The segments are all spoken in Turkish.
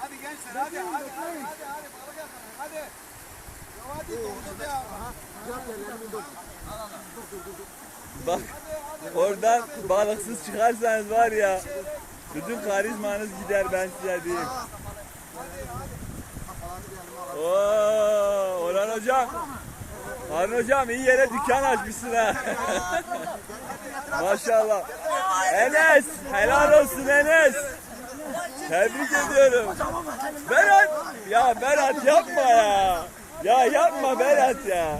hadi hadi hadi hadi balık yakala hadi. Ya hadi doldur ya. Bak oradan balıksız çıkarsanız var ya bütün karizmanız gider ben size diyeyim. Oo, Orhan hocam. Harun hocam iyi yere dükkan açmışsın ha. Maşallah. Enes helal olsun Enes. Tebrik ediyorum. Berat ya Berat yapma ya. Ya yapma Berat ya.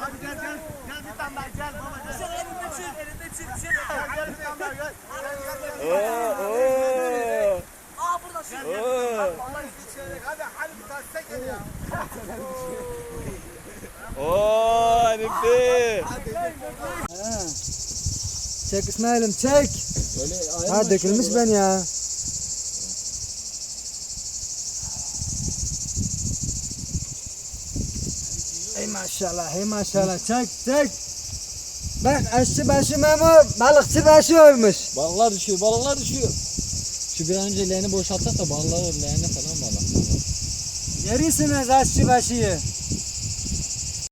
Hadi gel gel. Gel bir tane daha gel baba gel. Sen elinde çek, elinde çek, çek. Gel bir tane daha gel. Oo, oo, Aa burada şu. oo. Hadi tane sen gel ya. Oo Hanifi. Çek İsmail'im çek. Ha dökülmüş ben ya. Ey maşallah, hey maşallah. Çek, çek. Bak aşçı başı Memo, balıkçı başı olmuş. Balıklar düşüyor, balıklar düşüyor. Şu bir an önce leğeni boşaltsak da balıklar leğeni falan balık. Görüyorsunuz aşçı başıyı.